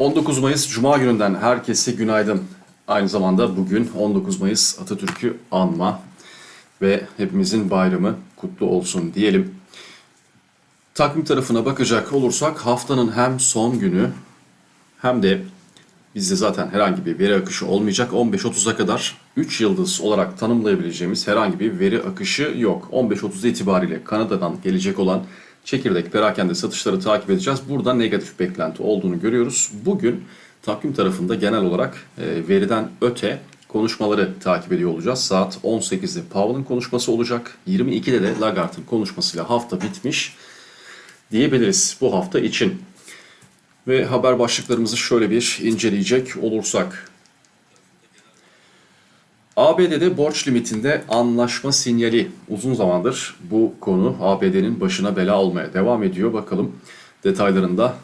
19 Mayıs Cuma gününden herkese günaydın. Aynı zamanda bugün 19 Mayıs Atatürk'ü anma ve hepimizin bayramı kutlu olsun diyelim. Takvim tarafına bakacak olursak haftanın hem son günü hem de bizde zaten herhangi bir veri akışı olmayacak. 15.30'a kadar 3 yıldız olarak tanımlayabileceğimiz herhangi bir veri akışı yok. 15.30 itibariyle Kanada'dan gelecek olan çekirdek perakende satışları takip edeceğiz. Burada negatif beklenti olduğunu görüyoruz. Bugün takvim tarafında genel olarak e, veriden öte konuşmaları takip ediyor olacağız. Saat 18'de Powell'ın konuşması olacak. 22'de de Lagarde'ın konuşmasıyla hafta bitmiş diyebiliriz bu hafta için. Ve haber başlıklarımızı şöyle bir inceleyecek olursak. ABD'de borç limitinde anlaşma sinyali uzun zamandır bu konu ABD'nin başına bela olmaya devam ediyor. Bakalım detaylarında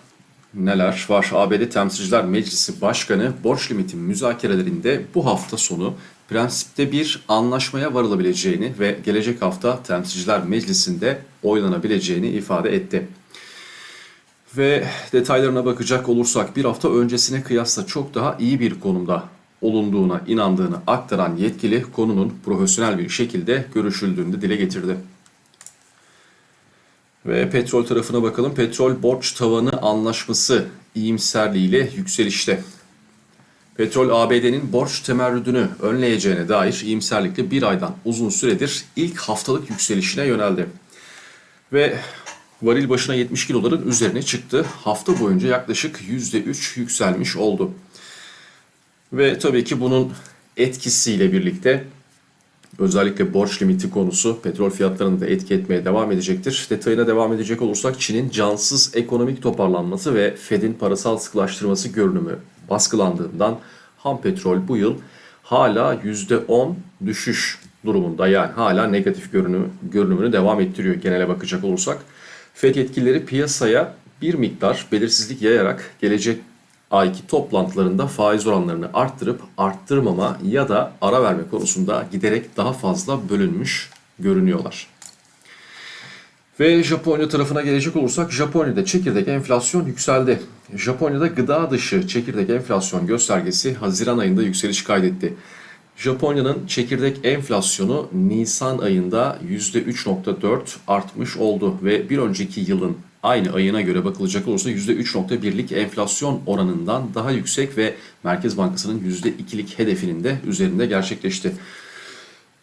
neler var. ABD Temsilciler Meclisi Başkanı borç limiti müzakerelerinde bu hafta sonu prensipte bir anlaşmaya varılabileceğini ve gelecek hafta Temsilciler Meclisi'nde oylanabileceğini ifade etti. Ve detaylarına bakacak olursak bir hafta öncesine kıyasla çok daha iyi bir konumda olunduğuna inandığını aktaran yetkili konunun profesyonel bir şekilde görüşüldüğünü dile getirdi. Ve petrol tarafına bakalım. Petrol borç tavanı anlaşması iyimserliğiyle yükselişte. Petrol ABD'nin borç temerrüdünü önleyeceğine dair iyimserlikle bir aydan uzun süredir ilk haftalık yükselişine yöneldi. Ve varil başına 70 doların üzerine çıktı. Hafta boyunca yaklaşık %3 yükselmiş oldu. Ve tabii ki bunun etkisiyle birlikte özellikle borç limiti konusu petrol fiyatlarını da etki etmeye devam edecektir. Detayına devam edecek olursak Çin'in cansız ekonomik toparlanması ve Fed'in parasal sıkılaştırması görünümü baskılandığından ham petrol bu yıl hala %10 düşüş durumunda yani hala negatif görünümü, görünümünü devam ettiriyor genele bakacak olursak. Fed yetkilileri piyasaya bir miktar belirsizlik yayarak gelecek ayki toplantılarında faiz oranlarını arttırıp arttırmama ya da ara verme konusunda giderek daha fazla bölünmüş görünüyorlar. Ve Japonya tarafına gelecek olursak Japonya'da çekirdek enflasyon yükseldi. Japonya'da gıda dışı çekirdek enflasyon göstergesi Haziran ayında yükseliş kaydetti. Japonya'nın çekirdek enflasyonu Nisan ayında %3.4 artmış oldu ve bir önceki yılın aynı ayına göre bakılacak olursa %3.1'lik enflasyon oranından daha yüksek ve Merkez Bankası'nın %2'lik hedefinin de üzerinde gerçekleşti.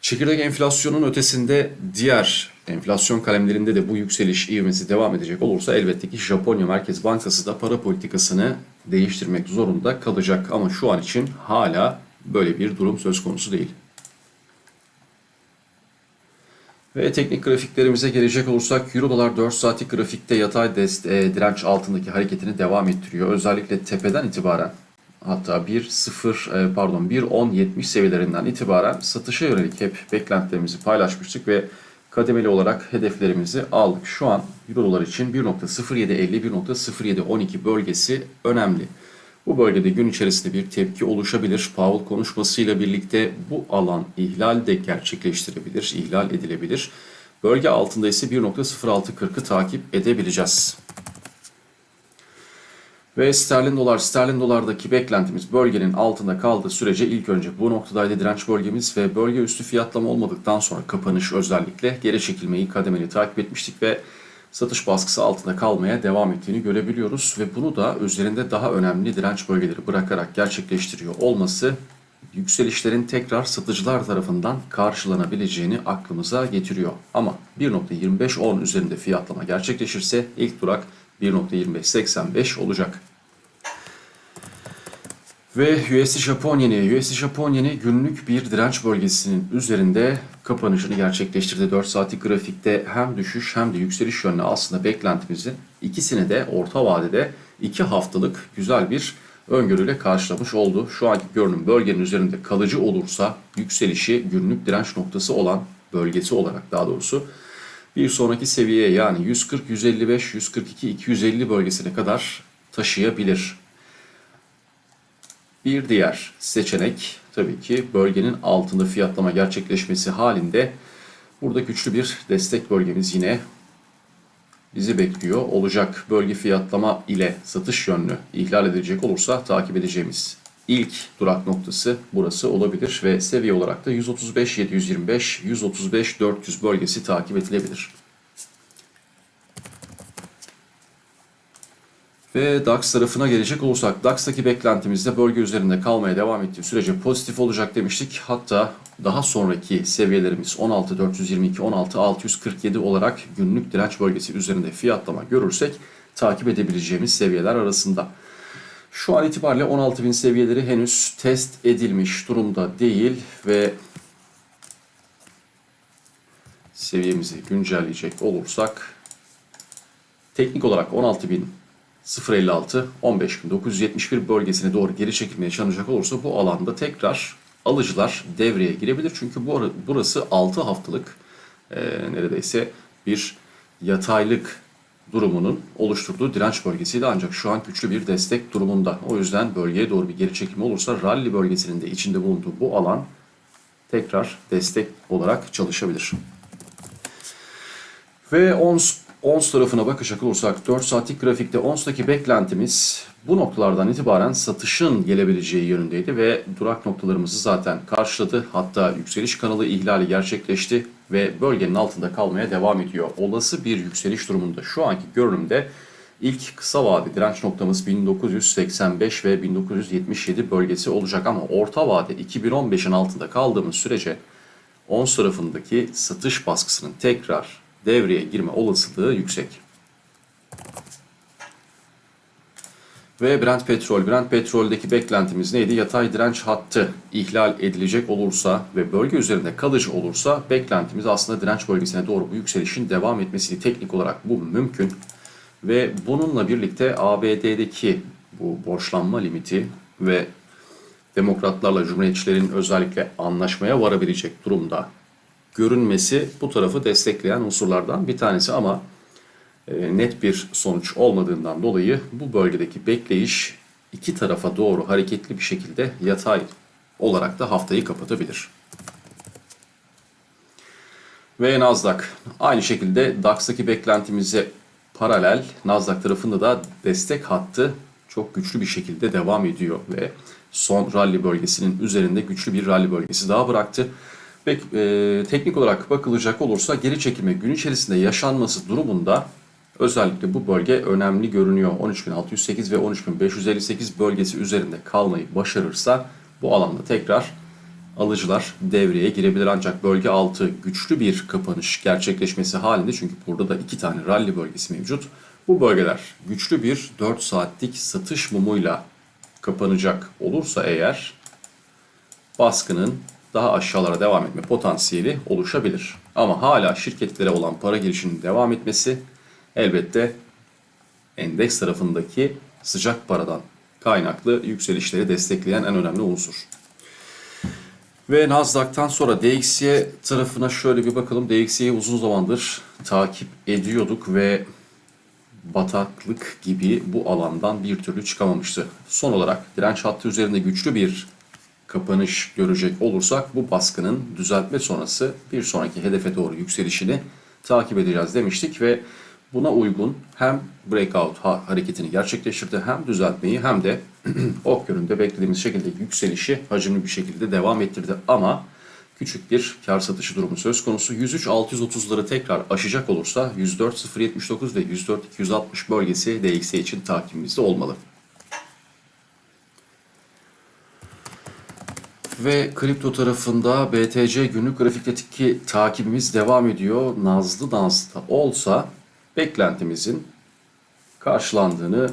Çekirdek enflasyonun ötesinde diğer enflasyon kalemlerinde de bu yükseliş ivmesi devam edecek olursa elbette ki Japonya Merkez Bankası da para politikasını değiştirmek zorunda kalacak ama şu an için hala böyle bir durum söz konusu değil. Ve teknik grafiklerimize gelecek olursak Euro dolar 4 saatlik grafikte yatay dest, e, direnç altındaki hareketini devam ettiriyor. Özellikle tepeden itibaren hatta 1.0 e, pardon 1.10.70 seviyelerinden itibaren satışa yönelik hep beklentilerimizi paylaşmıştık ve kademeli olarak hedeflerimizi aldık. Şu an Euro dolar için 1.0750 1.0712 bölgesi önemli. Bu bölgede gün içerisinde bir tepki oluşabilir. Powell konuşmasıyla birlikte bu alan ihlal de gerçekleştirebilir, ihlal edilebilir. Bölge altında ise 1.0640'ı takip edebileceğiz. Ve sterlin dolar, sterlin dolardaki beklentimiz bölgenin altında kaldığı sürece ilk önce bu noktadaydı direnç bölgemiz ve bölge üstü fiyatlama olmadıktan sonra kapanış özellikle geri çekilmeyi kademeli takip etmiştik ve satış baskısı altında kalmaya devam ettiğini görebiliyoruz ve bunu da üzerinde daha önemli direnç bölgeleri bırakarak gerçekleştiriyor olması yükselişlerin tekrar satıcılar tarafından karşılanabileceğini aklımıza getiriyor. Ama 1.25.10 üzerinde fiyatlama gerçekleşirse ilk durak 1.2585 olacak. Ve USD Japon yeni, USD Japon günlük bir direnç bölgesinin üzerinde kapanışını gerçekleştirdi. 4 saatlik grafikte hem düşüş hem de yükseliş yönlü aslında beklentimizin ikisini de orta vadede 2 haftalık güzel bir öngörüyle karşılamış oldu. Şu anki görünüm bölgenin üzerinde kalıcı olursa yükselişi günlük direnç noktası olan bölgesi olarak daha doğrusu bir sonraki seviyeye yani 140, 155, 142, 250 bölgesine kadar taşıyabilir. Bir diğer seçenek tabii ki bölgenin altında fiyatlama gerçekleşmesi halinde burada güçlü bir destek bölgemiz yine bizi bekliyor olacak. Bölge fiyatlama ile satış yönlü ihlal edilecek olursa takip edeceğimiz ilk durak noktası burası olabilir ve seviye olarak da 135-725, 135-400 bölgesi takip edilebilir. Ve DAX tarafına gelecek olursak DAX'taki beklentimizde bölge üzerinde kalmaya devam ettiği sürece pozitif olacak demiştik. Hatta daha sonraki seviyelerimiz 16.422, 16.647 olarak günlük direnç bölgesi üzerinde fiyatlama görürsek takip edebileceğimiz seviyeler arasında. Şu an itibariyle 16.000 seviyeleri henüz test edilmiş durumda değil ve seviyemizi güncelleyecek olursak teknik olarak 16.000 056 15971 bölgesine doğru geri çekilmeye çalışacak olursa bu alanda tekrar alıcılar devreye girebilir. Çünkü bu burası 6 haftalık e, neredeyse bir yataylık durumunun oluşturduğu direnç bölgesiydi ancak şu an güçlü bir destek durumunda. O yüzden bölgeye doğru bir geri çekilme olursa rally bölgesinin de içinde bulunduğu bu alan tekrar destek olarak çalışabilir. Ve ons, ons tarafına bakacak olursak 4 saatlik grafikte ons'taki beklentimiz bu noktalardan itibaren satışın gelebileceği yönündeydi ve durak noktalarımızı zaten karşıladı. Hatta yükseliş kanalı ihlali gerçekleşti ve bölgenin altında kalmaya devam ediyor. Olası bir yükseliş durumunda şu anki görünümde ilk kısa vade direnç noktamız 1985 ve 1977 bölgesi olacak ama orta vade 2015'in altında kaldığımız sürece ons tarafındaki satış baskısının tekrar devreye girme olasılığı yüksek. Ve Brent petrol. Brent petroldeki beklentimiz neydi? Yatay direnç hattı ihlal edilecek olursa ve bölge üzerinde kalıcı olursa beklentimiz aslında direnç bölgesine doğru bu yükselişin devam etmesiydi. Teknik olarak bu mümkün. Ve bununla birlikte ABD'deki bu borçlanma limiti ve demokratlarla cumhuriyetçilerin özellikle anlaşmaya varabilecek durumda görünmesi bu tarafı destekleyen unsurlardan bir tanesi ama e, net bir sonuç olmadığından dolayı bu bölgedeki bekleyiş iki tarafa doğru hareketli bir şekilde yatay olarak da haftayı kapatabilir. Ve Nasdaq aynı şekilde DAX'taki beklentimize paralel Nasdaq tarafında da destek hattı çok güçlü bir şekilde devam ediyor ve son rally bölgesinin üzerinde güçlü bir rally bölgesi daha bıraktı. Peki, e, teknik olarak bakılacak olursa geri çekilme gün içerisinde yaşanması durumunda özellikle bu bölge önemli görünüyor. 13.608 ve 13.558 bölgesi üzerinde kalmayı başarırsa bu alanda tekrar alıcılar devreye girebilir. Ancak bölge altı güçlü bir kapanış gerçekleşmesi halinde çünkü burada da iki tane rally bölgesi mevcut. Bu bölgeler güçlü bir 4 saatlik satış mumuyla kapanacak olursa eğer baskının daha aşağılara devam etme potansiyeli oluşabilir. Ama hala şirketlere olan para girişinin devam etmesi elbette endeks tarafındaki sıcak paradan kaynaklı yükselişleri destekleyen en önemli unsur. Ve Nasdaq'tan sonra DXY tarafına şöyle bir bakalım. DXY'yi uzun zamandır takip ediyorduk ve bataklık gibi bu alandan bir türlü çıkamamıştı. Son olarak direnç hattı üzerinde güçlü bir kapanış görecek olursak bu baskının düzeltme sonrası bir sonraki hedefe doğru yükselişini takip edeceğiz demiştik ve buna uygun hem breakout ha- hareketini gerçekleştirdi hem düzeltmeyi hem de ok yönünde beklediğimiz şekilde yükselişi hacimli bir şekilde devam ettirdi ama küçük bir kar satışı durumu söz konusu. 103.630'ları tekrar aşacak olursa 104.079 ve 104.260 bölgesi DXY için takibimizde olmalı. Ve kripto tarafında BTC günlük grafikteki takibimiz devam ediyor. Nazlı danslı olsa beklentimizin karşılandığını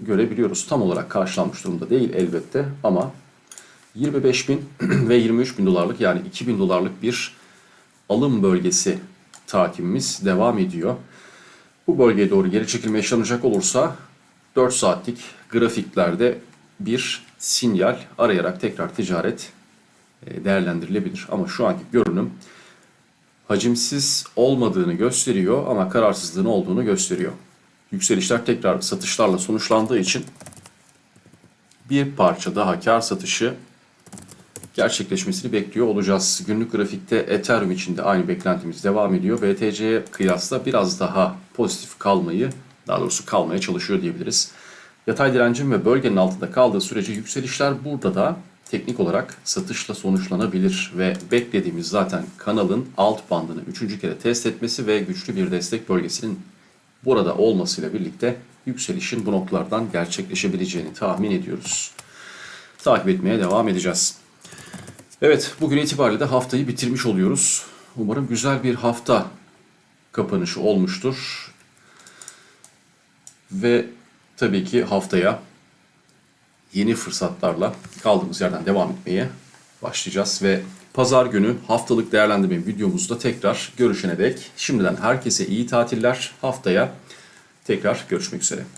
görebiliyoruz. Tam olarak karşılanmış durumda değil elbette ama 25 bin ve 23 bin dolarlık yani 2 bin dolarlık bir alım bölgesi takibimiz devam ediyor. Bu bölgeye doğru geri çekilme yaşanacak olursa 4 saatlik grafiklerde bir sinyal arayarak tekrar ticaret değerlendirilebilir. Ama şu anki görünüm hacimsiz olmadığını gösteriyor ama kararsızlığın olduğunu gösteriyor. Yükselişler tekrar satışlarla sonuçlandığı için bir parça daha kar satışı gerçekleşmesini bekliyor olacağız. Günlük grafikte Ethereum için de aynı beklentimiz devam ediyor. BTC'ye kıyasla biraz daha pozitif kalmayı, daha doğrusu kalmaya çalışıyor diyebiliriz. Yatay direncin ve bölgenin altında kaldığı sürece yükselişler burada da teknik olarak satışla sonuçlanabilir ve beklediğimiz zaten kanalın alt bandını üçüncü kere test etmesi ve güçlü bir destek bölgesinin burada olmasıyla birlikte yükselişin bu noktalardan gerçekleşebileceğini tahmin ediyoruz. Takip etmeye devam edeceğiz. Evet, bugün itibariyle de haftayı bitirmiş oluyoruz. Umarım güzel bir hafta kapanışı olmuştur. Ve tabii ki haftaya yeni fırsatlarla kaldığımız yerden devam etmeye başlayacağız ve pazar günü haftalık değerlendirme videomuzda tekrar görüşene dek şimdiden herkese iyi tatiller. Haftaya tekrar görüşmek üzere.